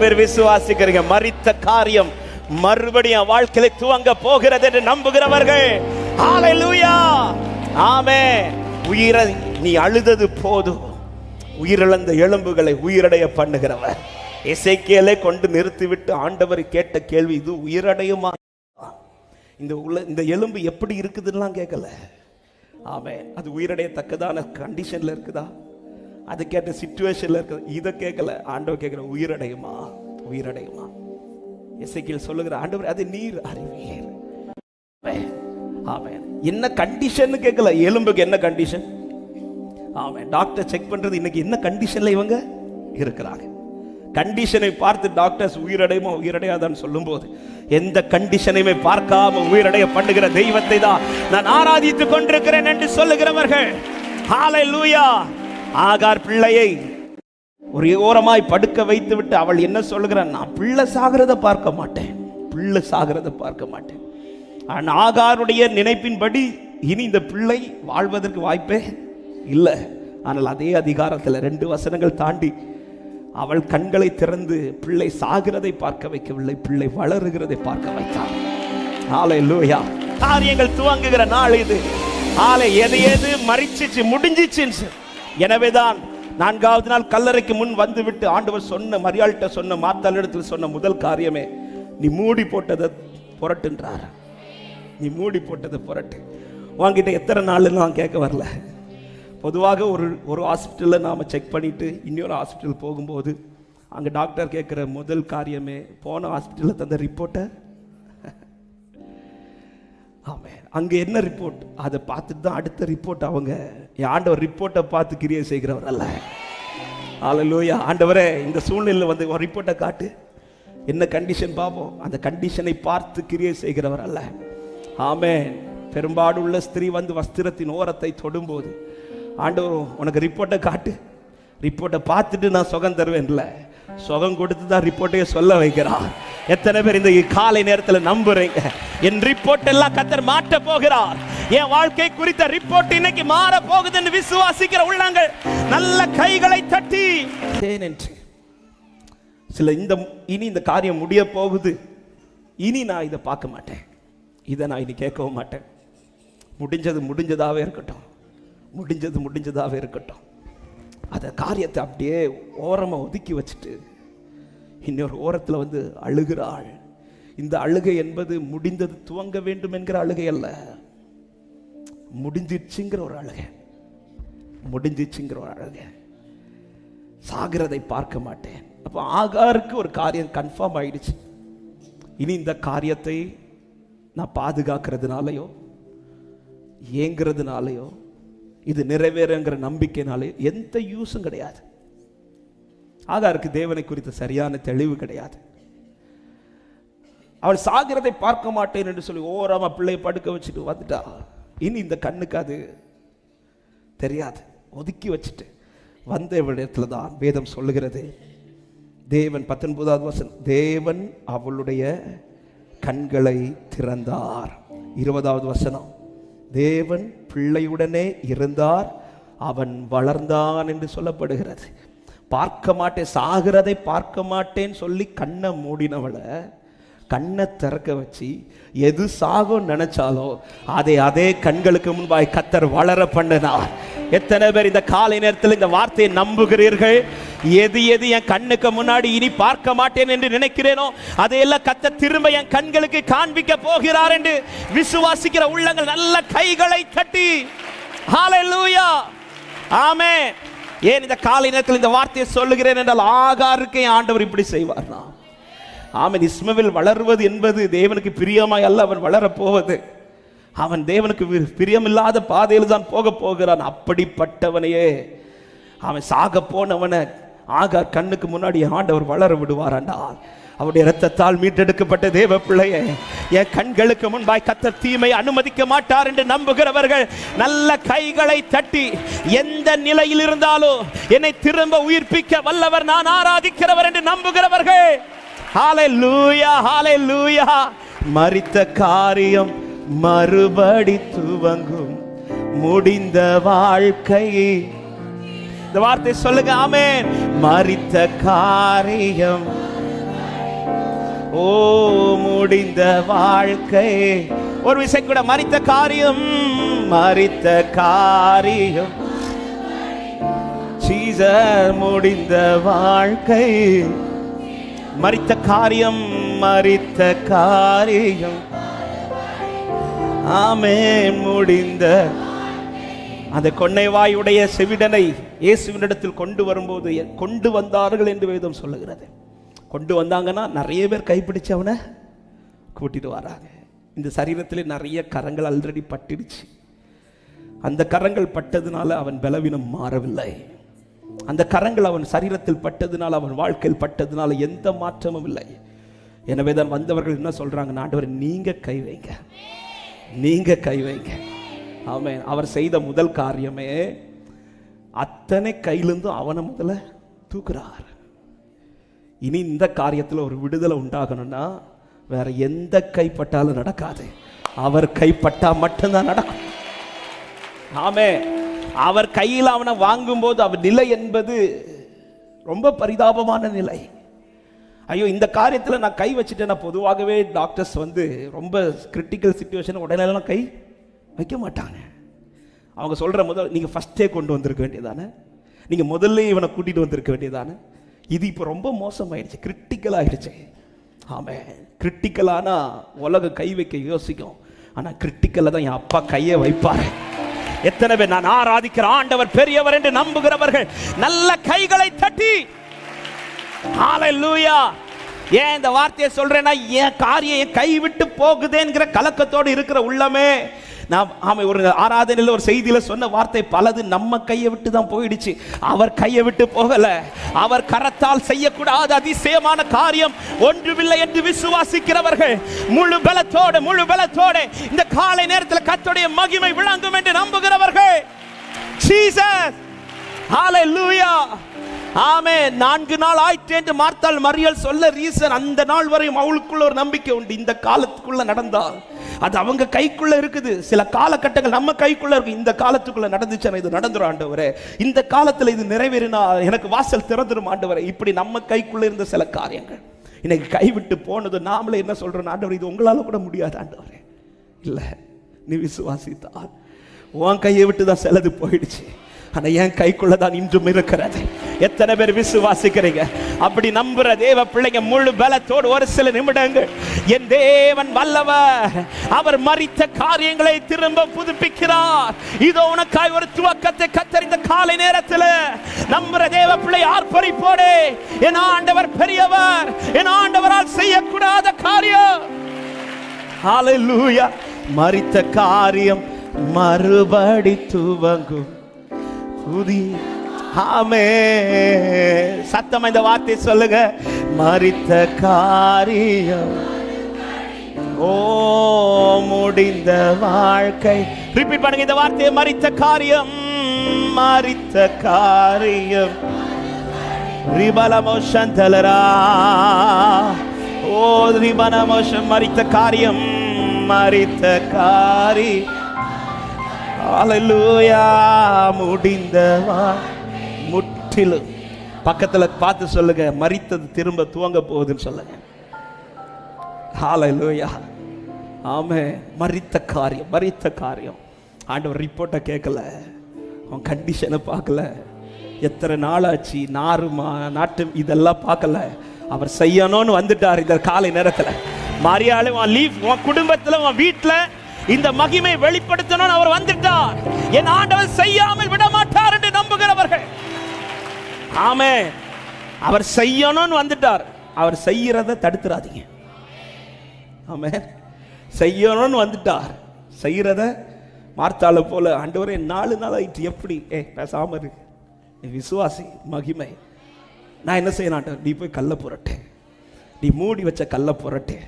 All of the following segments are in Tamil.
பேர் விசுவாசிக்கிறீங்க. மறித்த காரியம் மறுபடியும் வாழ்க்கையில துவங்க போகிறது என்று நம்புகிறவர்கள். ஹalleluya ஆமே உயிரை நீ அழுதது போதும். உயிரிழந்த எலும்புகளை உயிரடைய பண்ணுகிறவர். இசைக்கேலே கொண்டு நிறுத்திவிட்டு ஆண்டவர் கேட்ட கேள்வி இது உயிரடையுமா? இந்த உள்ள இந்த எலும்பு எப்படி இருக்குதுன்னெலாம் கேட்கல. ஆமே அது உயிரடையத்தக்கதான கண்டிஷனில் இருக்குதா? அது கேட்ட சுச்சுவேஷன்ல இருக்கிறது இதை கேட்கல. ஆண்டவர் கேட்குற உயிரடையுமா? உயிரடையுமா? இசைக்கில் சொல்லுகிற ஆண்டவர் அது நீர் அறிவியர் ஆமென். என்ன கண்டிஷன் கேட்கல. எலும்புக்கு என்ன கண்டிஷன் ஆமாம் டாக்டர் செக் பண்றது இன்னைக்கு என்ன கண்டிஷன்ல இவங்க இருக்கிறாங்க? கண்டிஷனை பார்த்து டாக்டர்ஸ் உயிரடையுமா? உயிரடையாதான்னு சொல்லும்போது எந்த கண்டிஷனையுமே பார்க்காம உயிரடைய பண்ணுகிற தெய்வத்தை தான் நான் ஆராதித்துக் கொண்டிருக்கிறேன் என்று சொல்லுகிறவர்கள். லூயா ஆகார் பிள்ளையை ஒரு ஓரமாய் படுக்க வைத்து விட்டு அவள் என்ன சொல்கிறான் நான் பிள்ளை சாகிறத பார்க்க மாட்டேன். பிள்ளை சாகிறத பார்க்க மாட்டேன். ஆனால் ஆகாருடைய நினைப்பின்படி இனி இந்த பிள்ளை வாழ்வதற்கு வாய்ப்பே இல்லை. ஆனால் அதே அதிகாரத்தில் ரெண்டு வசனங்கள் தாண்டி அவள் கண்களை திறந்து பிள்ளை சாகிறதை பார்க்க வைக்கவில்லை. பிள்ளை வளருகிறதை பார்க்க வைத்தார் ஆலை லூயா காரியங்கள் துவங்குகிற நாள் இது. ஆலை எது எது மறிச்சிச்சு முடிஞ்சிச்சு எனவேதான் நான்காவது நாள் கல்லறைக்கு முன் வந்துவிட்டு ஆண்டவர் சொன்ன மரியாள்கிட்ட சொன்ன மாத்தாளிடத்தில் சொன்ன முதல் காரியமே நீ மூடி போட்டதை புரட்டுன்றார். நீ மூடி போட்டதை புரட்டு. உன்கிட்ட எத்தனை நாள்னு நான் கேட்க வரல. பொதுவாக ஒரு ஒரு ஹாஸ்பிட்டலில் நாம் செக் பண்ணிவிட்டு இன்னொரு ஹாஸ்பிட்டல் போகும்போது அங்கே டாக்டர் கேட்குற முதல் காரியமே போன ஹாஸ்பிட்டலில் தந்த ரிப்போர்ட்டை ஆமாம் அங்கே என்ன ரிப்போர்ட் அதை பார்த்துட்டு தான் அடுத்த ரிப்போர்ட் அவங்க என் ஆண்டவர் ரிப்போர்ட்டை பார்த்து கிரியை செய்கிறவர் அல்ல. ஆலலூயா ஆண்டவரே இந்த சூழ்நிலையில் வந்து ஒரு ரிப்போர்ட்டை காட்டு. என்ன கண்டிஷன் பார்ப்போம் அந்த கண்டிஷனை பார்த்து கிரியை செய்கிறவர் அல்ல. ஆமே பெரும்பாடுள்ள ஸ்திரீ வந்து வஸ்திரத்தின் ஓரத்தை தொடும்போது ஆண்டவர் உனக்கு ரிப்போர்ட்டை காட்டு. ரிப்போர்ட்டை பார்த்துட்டு நான் சுகம் தருவேன்ல. சுகம் கொடுத்து தான் ரிப்போர்ட்டையே சொல்ல வைக்கிறார். எத்தனை பேர் இந்த காலை நேரத்தில் நம்புறீங்க? என் ரிப்போர்ட் எல்லாம் கத்தர் மாட்ட போகிறார். என் வாழ்க்கை குறித்த ரிப்போர்ட் இன்னைக்கு மாற போகுதுன்னு விசுவாசிக்கிற உள்ளங்கள் நல்ல கைகளை தட்டி. என்று. சில இந்த இனி இந்த காரியம் முடிய போகுது. இனி நான் இதை பார்க்க மாட்டேன். இதை நான் இனி கேட்கவும் மாட்டேன். முடிஞ்சது முடிஞ்சதாகவே இருக்கட்டும். முடிஞ்சது முடிஞ்சதாகவே இருக்கட்டும். அந்த காரியத்தை அப்படியே ஓரமாக ஒதுக்கி வச்சுட்டு இன்னொரு ஓரத்தில் வந்து அழுகிறாள். இந்த அழுகை என்பது முடிந்தது துவங்க வேண்டும் என்கிற அழுகை அல்ல. முடிஞ்சிடுச்சுங்கிற ஒரு அழுகை. முடிஞ்சிச்சுங்கிற ஒரு அழுகை. சாகிறதை பார்க்க மாட்டேன். அப்போ ஆகாருக்கு ஒரு காரியம் கன்ஃபார்ம் ஆயிடுச்சு. இனி இந்த காரியத்தை நான் பாதுகாக்கிறதுனாலையோ ஏங்கிறதுனாலையோ இது நிறைவேறுங்கிற நம்பிக்கைனாலே எந்த யூஸும் கிடையாது. ஆகாருக்கு தேவனை குறித்த சரியான தெளிவு கிடையாது. அவள் சாகிறதை பார்க்க மாட்டேன் என்று சொல்லி ஓரமாக பிள்ளையை படுக்க வச்சுட்டு வந்துட்டா. இனி இந்த கண்ணுக்கு அது தெரியாது. ஒதுக்கி வச்சுட்டு வந்த இடத்துல தான் வேதம் சொல்லுகிறது. தேவன் பத்தொன்பதாவது வசனம் தேவன் அவளுடைய கண்களை திறந்தார். இருபதாவது வசனம் தேவன் பிள்ளையுடனே இருந்தார் அவன் வளர்ந்தான் என்று சொல்லப்படுகிறது. பார்க்க மாட்டேன் சாகிறதை பார்க்க மாட்டேன்னு சொல்லி கண்ணை மூடினவளை கண்ணை திறக்க வச்சு எது சாகும் நினைச்சாலோ அதை அதே கண்களுக்கு முன்பாய் கத்தர் வளர பண்ணினார். எத்தனை பேர் இந்த காலை நேரத்தில் இந்த வார்த்தையை நம்புகிறீர்கள்? எது எது என் கண்ணுக்கு முன்னாடி இனி பார்க்க மாட்டேன் என்று நினைக்கிறேனோ அதையெல்லாம் கத்த திரும்ப என் கண்களுக்கு காண்பிக்க போகிறார் என்று விசுவாசிக்கிற உள்ளங்கள் நல்ல கைகளை தட்டி ஹalleluya ஆமே ஏன் இந்த காலை நேரத்தில் இந்த வார்த்தையை சொல்லுகிறேன் என்றால் ஆகாருக்கு ஆண்டவர் இப்படி செய்வார்னா ஆமன் இஸ்மவில் வளருவது என்பது தேவனுக்கு பிரியமாய் அல்ல அவன் வளரப் போவது அவன் தேவனுக்கு பிரியமில்லாத பாதையில் தான் போக போகிறான். அப்படிப்பட்டவனையே அவன் சாக போனவனை ஆக கண்ணுக்கு முன்னாடி ஆண்டவர் வளர விடுவாராண்டா அவருடைய ரத்தத்தால் மீட்டெடுக்கப்பட்ட தேவ பிள்ளையே என் கண்களுக்கு முன்பாய் கத்த தீமை அனுமதிக்க மாட்டார் என்று நம்புகிறவர்கள் நல்ல கைகளை தட்டி எந்த நிலையில் இருந்தாலும் என்னை திரும்ப உயிர்ப்பிக்க வல்லவர் நான் ஆராதிக்கிறவர் என்று நம்புகிறவர்கள். ஹalleluya ஹalleluya மரித்த காரியம் மறுபடி துவங்கும். முடிந்த வாழ்க்கை. இந்த வார்த்தை சொல்லுங்க ஆமென். மரித்த காரியம். ஓ முடிந்த வாழ்க்கை. ஒரு விசை கூட மறித்த காரியம். மறித்த காரியம். சீசர் முடிந்த வாழ்க்கை. மறித்த காரியம் மறித்த காரியம். ஆமே முடிந்த. அந்த கொன்னை வாயுடைய செவிடனை இயேசுவினிடத்தில் கொண்டு வரும்போது கொண்டு வந்தார்கள் என்று வேதம் சொல்லுகிறது. கொண்டு வந்தாங்கன்னா நிறைய பேர் கைப்பிடிச்சு அவனை கூட்டிட்டு வராங்க. இந்த சரீரத்தில் நிறைய கரங்கள் ஆல்ரெடி பட்டுடுச்சு. அந்த கரங்கள் பட்டதுனால அவன் பலவீனம் மாறவில்லை. அந்த கரங்கள் அவன் சரீரத்தில் பட்டதுனால அவன் வாழ்க்கையில் பட்டதுனால எந்த மாற்றமும் இல்லை. எனவே தான் வந்தவர்கள் என்ன சொல்றாங்க ஆண்டவர் நீங்க கை வைங்க. நீங்க கை வைங்க. ஆமே அவர் செய்த முதல் காரியமே அத்தனை கையிலிருந்தும் அவனை முதல்ல தூக்குறார். இனி இந்த காரியத்தில் ஒரு விடுதலை உண்டாகணும்னா வேற எந்த கைப்பட்டாலும் நடக்காது. அவர் கைப்பட்டா மட்டும்தான் நடக்கும். ஆமே அவர் கையில் அவனை வாங்கும்போது அவர் நிலை என்பது ரொம்ப பரிதாபமான நிலை. ஐயோ இந்த காரியத்தில் நான் கை வச்சுட்டேன்னா பொதுவாகவே டாக்டர்ஸ் வந்து ரொம்ப கிரிட்டிக்கல் சுச்சுவேஷன் உடனேலாம் கை வைக்க மாட்டாங்க. அவங்க சொல்கிற முதல் நீங்கள் ஃபஸ்ட்டே கொண்டு வந்திருக்க வேண்டியதானே? நீங்கள் முதல்ல இவனை கூட்டிகிட்டு வந்திருக்க வேண்டியதானே? இது இப்போ ரொம்ப மோசமாயிடுச்சு கிரிட்டிக்கல் ஆயிடுச்சு. ஆமே கிரிட்டிக்கலானா உலகம் கை வைக்க யோசிக்கும். ஆனால் கிரிட்டிக்கலில் தான் என் அப்பா கையை வைப்பாரு. எத்தனை பேர் நான் ஆராதிக்கிற ஆண்டவர் பெரியவர் என்று நம்புகிறவர்கள் நல்ல கைகளை தட்டி. ஹalleluya ஏன் இந்த வார்த்தையை சொல்றேன்னா என் காரியம் என் கை விட்டு போகுதேங்கிற கலக்கத்தோடு இருக்கிற உள்ளமே. நான் ஆமை ஒரு ஆராதனையில் ஒரு செய்தியில சொன்ன வார்த்தை பலது நம்ம கையை விட்டு தான் போயிடுச்சு. அவர் கையை விட்டு போகல. அவர் கரத்தால் செய்யக்கூடாத அதிசயமான காரியம் ஒன்றுமில்லை என்று விசுவாசிக்கிறவர்கள். முழு பலத்தோடு முழு பலத்தோடு இந்த காலை நேரத்தில் கத்துடைய மகிமை விளங்கும் என்று நம்புகிறவர்கள். ஜீசஸ் ஹalleluya ஆமே நான்கு நாள் ஆயிற்று என்று மார்த்தாள் மறியல் சொல்ல ரீசன் அந்த நாள் வரையும் அவளுக்குள்ள ஒரு நம்பிக்கை உண்டு. இந்த காலத்துக்குள்ள நடந்தால் அது அவங்க கைக்குள்ள இருக்குது. சில காலகட்டங்கள் நம்ம கைக்குள்ள இருக்கு. இந்த காலத்துக்குள்ள நடந்துச்சுன்னா இது நடந்துரும் ஆண்டவரே. இந்த காலத்துல இது நிறைவேறினா எனக்கு வாசல் திறந்துரும் ஆண்டவரே. இப்படி நம்ம கைக்குள்ள இருந்த சில காரியங்கள். இன்னைக்கு கைவிட்டு போனது நாமளே என்ன சொல்றோம் ஆண்டவர் இது உங்களால கூட முடியாது ஆண்டவரே. இல்ல நீ விசுவாசித்தால். உன் கையை விட்டு தான் சிலது போயிடுச்சு. ஆனா என் கைக்குள்ள தான் இன்றும் இருக்கிறது. எத்தனை பேர் விசுவாசிக்கிறீங்க? அப்படி நம்புற தேவ பிள்ளைங்க முழு பலத்தோடு ஒரு சில நிமிடங்கள் என் தேவன் வல்லவர் அவர் மறித்த காரியங்களை திரும்ப புதுப்பிக்கிறார். இதோ உனக்காய் ஒரு துவக்கத்தை கத்தறிந்த காலை நேரத்தில் நம்புற தேவ பிள்ளை ஆர்ப்பரிப்போடு என் ஆண்டவர் பெரியவர் என் ஆண்டவரால் செய்யக்கூடாத காரியம். ஹalleluya மறித்த காரியம் மறுபடி துவங்கும். புதிய ஆமே சத்தம் இந்த வார்த்தை சொல்லுங்க. மறித்த காரியம். ஓ முடிந்த வாழ்க்கை. ரிப்பீட் பண்ணுங்க இந்த வார்த்தையை. மறித்த காரியம். மறித்த காரியம். ரிபலமோ சந்தலரா ஓ ரிபலமோஷன். மறித்த காரியம். மறித்த காரி. ஹalleluya முடிந்தவா முற்றிலும் பக்கத்துல பார்த்து சொல்லுங்க மறித்தது திரும்ப துவங்க போகுதுன்னு சொல்லுங்க. ஹalleluya ஆமே மறித்த காரியம் மறித்த காரியம். ஆண்டவர் ரிப்போர்ட்டை கேட்கல அவன் கண்டிஷனை பார்க்கல. எத்தனை நாளாச்சு நாருமா நாட்டு இதெல்லாம் பார்க்கல. அவர் செய்யணும்னு வந்துட்டார் இந்த காலை நேரத்தில். மரியாதை உன் லீவ் உன் குடும்பத்தில் உன் வீட்டில் இந்த மகிமை வெளிப்படுத்தணும்னு அவர் வந்துட்டார். என் ஆண்டவர் செய்யாமல் விட மாட்டார் ஆமே அவர் செய்யணும்னு வந்துட்டார். அவர் செய்யறத தடுத்துறாதீங்க. ஆமே செய்யணும்னு வந்துட்டார். செய்யறத மார்த்தாள போல ஆண்டவரே நாலு நாள் ஆயிட்டு எப்படி? ஏ பேசாம இருக்கு விசுவாசி மகிமை. நான் என்ன செய்யணும் நீ போய் கல்ல புரட்டு. நீ மூடி வச்ச கல்ல புரட்டு.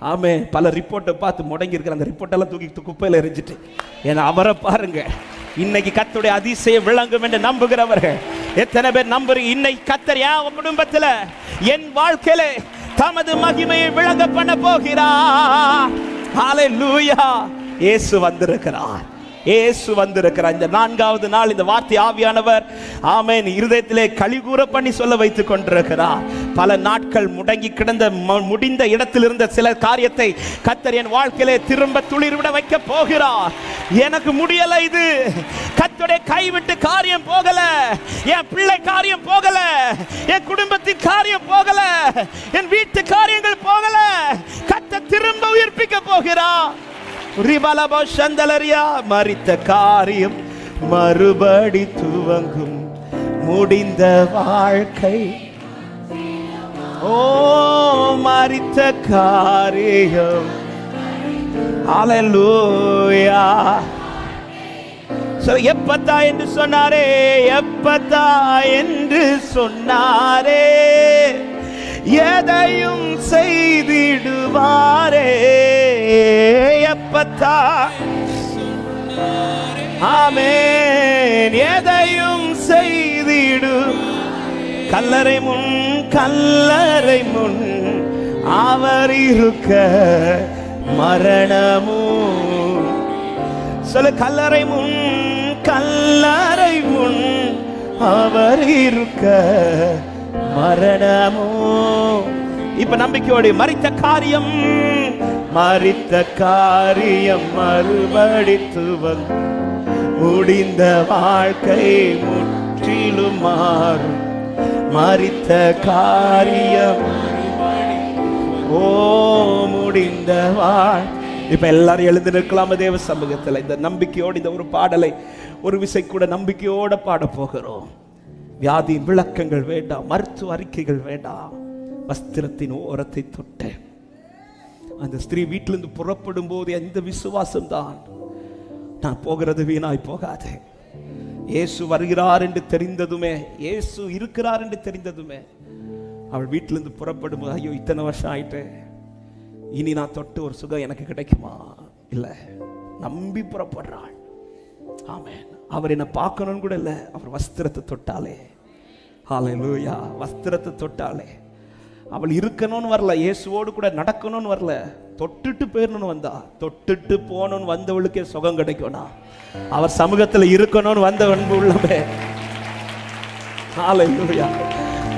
ஆமே பல ரிப்போர்ட்டை பார்த்து முடங்கியிருக்கிற அந்த ரிப்போர்ட்டெல்லாம் தூக்கி து- குப்பையில எரிஞ்சிட்டு ஏன்னா அவரை பாருங்க. இன்னைக்கு கத்துடைய அதிசயம் விளங்கும் என்று நம்புகிறவர்கள். எத்தனை பேர் நம்புறீங்க இன்னைக்கு கத்தர் ஏன் குடும்பத்துல என் வாழ்க்கையில தமது மகிமையை விளங்க பண்ண போகிறார் லூயா இயேசு வந்திருக்கிறார். ஏசு வந்திருக்கிறார். இந்த நான்காவது நாள் இந்த வார்த்தை ஆவியானவர் ஆமேன். இருதயத்திலே கழிகூற பண்ணி சொல்ல வைத்துக் கொண்டிருக்கிறார். பல நாட்கள் முடங்கி கிடந்த முடிந்த இடத்தில் இருந்த சில காரியத்தை கத்தர் என் வாழ்க்கையிலே திரும்ப துளிர் விட வைக்க போகிறார். எனக்கு முடியல இது. கத்துடைய கைவிட்டு காரியம் போகல. என் பிள்ளை காரியம் போகல. என் குடும்பத்தின் காரியம் போகல. என் வீட்டு காரியங்கள் போகல. கத்த திரும்ப உயிர்ப்பிக்க போகிறா ரிபலபோ சந்தலரியா மறித்த காரியம் மறுபடி துவங்கும். முடிந்த வாழ்க்கை. ஓ மறித்த காரியம். அலலூயா எப்பத்தா என்று சொன்னாரே எப்பத்தா என்று சொன்னாரே எதையும் செய்திடுவாரே எப்பத்தா ஆமேன் எதையும் செய்திடு கல்லறை முன் கல்லறை முன் அவர் இருக்க மரணமும் சொல்ல கல்லறை முன் கல்லறை முன் அவர் இருக்க. மரணமும் இப்ப நம்பிக்கையோடு மறித்த காரியம் மறித்த காரியம் மறுபடி துவங் முடிந்த வாழ்க்கை முற்றிலும் மாறும். மறித்த காரியம் ஓ முடிந்த வாழ். இப்ப எல்லாரும் எழுந்து நிற்கலாம? தேவ சமூகத்தில் இந்த நம்பிக்கையோடு இந்த ஒரு பாடலை ஒரு விசை கூட நம்பிக்கையோட பாட போகிறோம். வியாதியின் விளக்கங்கள் வேண்டாம் மருத்துவ அறிக்கைகள் வேண்டாம். வஸ்திரத்தின் ஓரத்தை தொட்டேன் அந்த ஸ்திரீ வீட்டிலிருந்து புறப்படும் போது எந்த விசுவாசம் தான் நான் போகிறது வீணாய் போகாது. இயேசு வருகிறார் என்று தெரிந்ததுமே இயேசு இருக்கிறார் என்று தெரிந்ததுமே அவள் வீட்டிலிருந்து புறப்படும் போது ஐயோ இத்தனை வருஷம் ஆயிட்டு இனி நான் தொட்டு ஒரு சுகம் எனக்கு கிடைக்குமா? இல்லை. நம்பி புறப்படுறாள். ஆமே அவர் என்னை பார்க்கணும்னு கூட இல்லை. அவர் வஸ்திரத்தை தொட்டாலே. ஹalleluya. வஸ்திரத்தை தொட்டாலே. அவள் இருக்கணும்னு வரல. இயேசுவோடு கூட நடக்கணும்னு வரல. தொட்டுட்டு போயிடணும்னு வந்தா. தொட்டுட்டு போகணும்னு வந்தவளுக்கே சுகம் கிடைக்கும்னா. அவர் சமூகத்தில் இருக்கணும்னு வந்த அன்பு உள்ளவே லூயா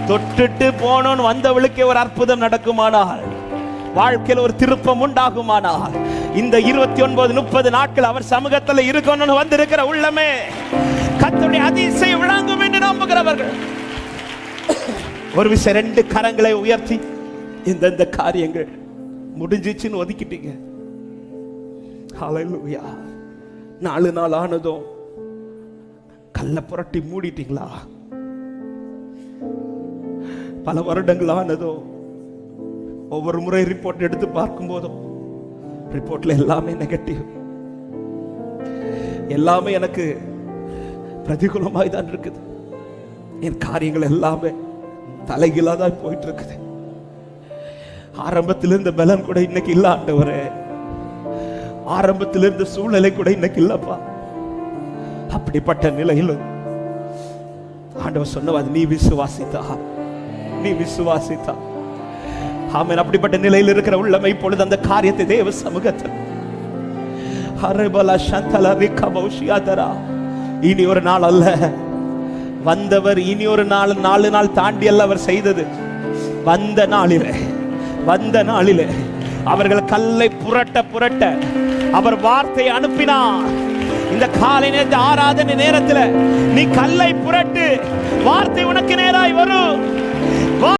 தொட்டுட்டு போனோன்னு வந்தவளுக்கே ஒரு அற்புதம் நடக்குமானால் வாழ்க்கையில் ஒரு திருப்பம் உண்டாகுமானால் இந்த இருபத்தி ஒன்பது முப்பது நாட்கள் அவர் சமூகத்தில் இருக்கணும்னு வந்திருக்கிற உள்ளமே கத்துடைய அதிசய விளங்கும் என்று நம்புகிறவர்கள். ஒரு விஷயம் ரெண்டு கரங்களை உயர்த்தி இந்தந்த காரியங்கள் முடிஞ்சிச்சுன்னு ஒதுக்கிட்டீங்க. ஹalleluya. நாலு நாள் ஆனதும் கல்ல புரட்டி மூடிட்டீங்களா? பல வருடங்கள் ஆனதோ ஒவ்வொரு முறை ரிப்போர்ட் எடுத்து பார்க்கும் போதும் ரிப்போர்ட்ல எல்லாமே நெகட்டிவ் எல்லாமே எனக்கு பிரதிகூலமாய் தான் இருக்குது. என் காரியங்கள் எல்லாமே தலைகீழா தான் போயிட்டு இருக்குது ஆரம்பத்தில் இருந்த பலன் கூட இன்னைக்கு இல்ல ஆண்டவரே ஆரம்பத்தில் இருந்த சூழ்நிலை கூட இன்னைக்கு இல்லப்பா. அப்படிப்பட்ட நிலையிலும் ஆண்டவர் சொன்னவாது நீ விசுவாசித்தா நீ விசுவாசித்தா. ஆமென் அப்படிப்பட்ட நிலையில் இருக்கிற உள்ளமை இப்பொழுது அந்த காரியத்தை தேவ சமூகத்தில். ஹரபல சந்தல ரிக்க பௌஷியாதரா இனி ஒரு நாள் அல்ல. வந்தவர் இனி ஒரு நாள் நாலு நாள் தாண்டி அல்ல அவர் செய்தது. வந்த நாளிலே வந்த நாளிலே அவர்கள் கல்லை புரட்ட புரட்ட அவர் வார்த்தையை அனுப்பினார். இந்த காலை நேரத்து ஆராதனை நேரத்தில் நீ கல்லை புரட்டு வார்த்தை உனக்கு நேராய் வரும்.